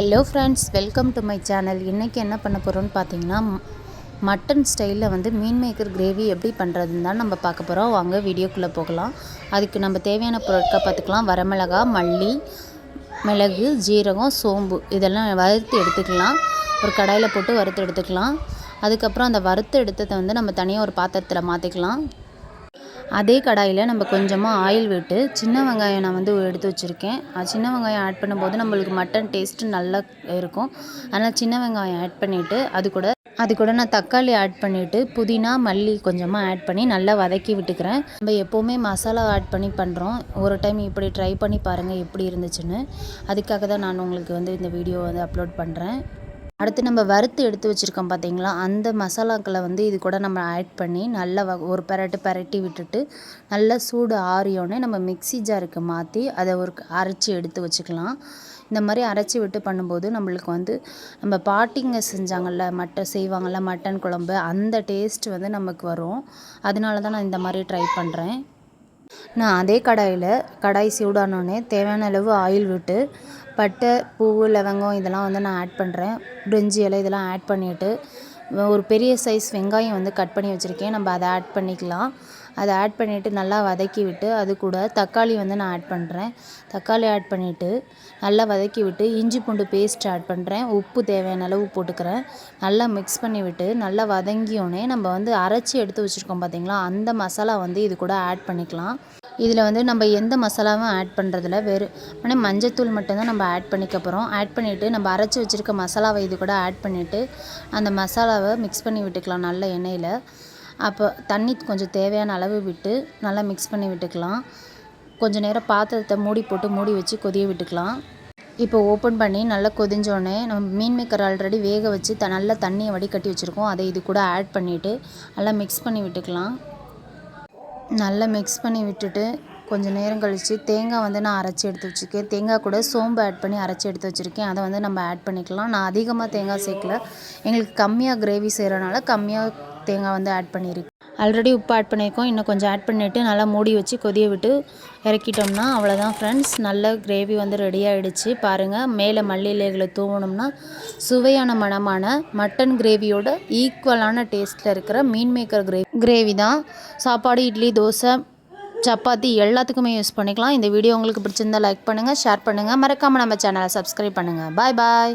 Hello friends welcome to my channel இன்றைக்கி என்ன பண்ண போகிறோம்னு பார்த்தீங்கன்னா மட்டன் ஸ்டைலில் வந்து மீன் மேக்கர் கிரேவி எப்படி பண்ணுறதுன்னு தான் நம்ம பார்க்க போகிறோம் வாங்க வீடியோக்குள்ளே போகலாம். அதுக்கு நம்ம தேவையான பொருட்களை பார்த்துக்கலாம். வரமிளகா மல்லி மிளகு ஜீரகம் சோம்பு இதெல்லாம் வறுத்து எடுத்துக்கலாம். ஒரு கடாயில் போட்டு வறுத்து எடுத்துக்கலாம். அதுக்கப்புறம் அந்த வறுத்து எடுத்ததை வந்து நம்ம தனியாக ஒரு பாத்திரத்தில் மாற்றிக்கலாம் அதே கடாயில் நம்ம கொஞ்சமாக ஆயில் விட்டு சின்ன வெங்காயம் நான் வந்து எடுத்து வச்சுருக்கேன். அது சின்ன வெங்காயம் ஆட் பண்ணும்போது நம்மளுக்கு மட்டன் டேஸ்ட்டு நல்லா இருக்கும். அதனால் சின்ன வெங்காயம் ஆட் பண்ணிவிட்டு அது கூட அது கூட நான் தக்காளி ஆட் பண்ணிவிட்டு புதினா மல்லி கொஞ்சமாக ஆட் பண்ணி நல்லா வதக்கி விட்டுக்கிறேன். நம்ம எப்போவுமே மசாலா ஆட் பண்ணி பண்ணுறோம் ஒரு டைம் இப்படி ட்ரை பண்ணி பாருங்கள் எப்படி இருந்துச்சுன்னு. அதுக்காக தான் நான் உங்களுக்கு வந்து இந்த வீடியோ வந்து அப்லோட் பண்ணுறேன் அடுத்து நம்ம வறுத்து எடுத்து வச்சுருக்கோம் பார்த்தீங்களா அந்த மசாலாக்களை வந்து இது கூட நம்ம ஆட் பண்ணி நல்லா வ- ஒரு பெரட்டு பெரட்டி விட்டுட்டு நல்லா சூடு ஆறியோன்னே நம்ம மிக்ஸி ஜாருக்கு மாற்றி அதை ஒரு அரைச்சி எடுத்து வச்சுக்கலாம். இந்த மாதிரி அரைச்சி விட்டு பண்ணும்போது நம்மளுக்கு வந்து நம்ம பாட்டிங்க செஞ்சாங்கல்ல மட்டன் செய்வாங்கல்ல மட்டன் குழம்பு அந்த டேஸ்ட் வந்து நமக்கு வரும். அதனால தான் நான் இந்த மாதிரி ட்ரை பண்ணுறேன் நான் அதே கடாயில் கடாய் சூடானோடனே தேவையான அளவு ஆயில் விட்டு பட்டை பூ லவங்கம் இதெல்லாம் வந்து நான் ஆட் பண்ணுறேன் பிரிஞ்சி இலை இதெல்லாம் ஆட் பண்ணிவிட்டு ஒரு பெரிய சைஸ் வெங்காயம் வந்து கட் பண்ணி வச்சுருக்கேன். நம்ம அதை ஆட் பண்ணிக்கலாம். அதை ஆட் பண்ணிவிட்டு நல்லா வதக்கி விட்டு அது கூட தக்காளி வந்து நான் ஆட் பண்ணுறேன் தக்காளி ஆட் பண்ணிவிட்டு நல்லா வதக்கி விட்டு இஞ்சி பூண்டு பேஸ்ட் ஆட் பண்ணுறேன் உப்பு தேவையான அளவு போட்டுக்கிறேன். நல்லா மிக்ஸ் பண்ணி விட்டு நல்லா வதங்கியோடனே நம்ம வந்து அரைச்சி எடுத்து வச்சுருக்கோம் பார்த்தீங்களா அந்த மசாலா வந்து இது கூட ஆட் பண்ணிக்கலாம். இதில் வந்து நம்ம எந்த மசாலாவும் ஆட் பண்ணுறதில்ல வெறும் ஆனால் மஞ்சத்தூள் மட்டும்தான் நம்ம ஆட் பண்ணிக்க போகிறோம் ஆட் பண்ணிவிட்டு நம்ம அரைச்சி வச்சுருக்க மசாலாவை இது கூட ஆட் பண்ணிவிட்டு அந்த மசாலாவை மிக்ஸ் பண்ணி விட்டுக்கலாம் நல்ல எண்ணெயில். அப்போ தண்ணி கொஞ்சம் தேவையான அளவு விட்டு நல்லா மிக்ஸ் பண்ணி விட்டுக்கலாம். கொஞ்சம் நேரம் பாத்திரத்தை மூடி போட்டு மூடி வச்சு கொதிய விட்டுக்கலாம். இப்போ ஓப்பன் பண்ணி நல்லா கொதிஞ்சோடனே நம்ம மீன் மேக்கர் ஆல்ரெடி வேக வச்சு த நல்லா தண்ணியை வடிகட்டி வச்சுருக்கோம். அதை இது கூட ஆட் பண்ணிவிட்டு நல்லா மிக்ஸ் பண்ணி விட்டுக்கலாம். நல்லா மிக்ஸ் பண்ணி விட்டுட்டு கொஞ்சம் நேரம் கழித்து தேங்காய் வந்து நான் அரைச்சி எடுத்து வச்சுருக்கேன். தேங்காய் கூட சோம்பு ஆட் பண்ணி அரைச்சி எடுத்து வச்சுருக்கேன். அதை வந்து நம்ம ஆட் பண்ணிக்கலாம். நான் அதிகமாக தேங்காய் சேர்க்கல. எங்களுக்கு கம்மியாக கிரேவி செய்கிறனால கம்மியாக தேங்காய் வந்து ஆட் பண்ணியிருக்கேன் ஆல்ரெடி உப்பு ஆட் பண்ணியிருக்கோம் இன்னும் கொஞ்சம் ஆட் பண்ணிவிட்டு நல்லா மூடி வச்சு கொதிய விட்டு இறக்கிட்டோம்னா அவ்வளோதான் ஃப்ரெண்ட்ஸ் நல்ல கிரேவி வந்து ரெடி ஆகிடுச்சு பாருங்கள் மேலே மல்லி இலைகளை தூவணும்னா சுவையான மணமான மட்டன் கிரேவியோட ஈக்குவலான டேஸ்ட்டில் இருக்கிற மீன் மேக்கர் கிரேவி கிரேவி தான். சாப்பாடு இட்லி தோசை சப்பாத்தி எல்லாத்துக்குமே யூஸ் பண்ணிக்கலாம். இந்த வீடியோ உங்களுக்கு பிடிச்சிருந்தா லைக் பண்ணுங்கள் ஷேர் பண்ணுங்கள் மறக்காமல் நம்ம சேனலை சப்ஸ்கிரைப் பண்ணுங்கள் பாய் பாய்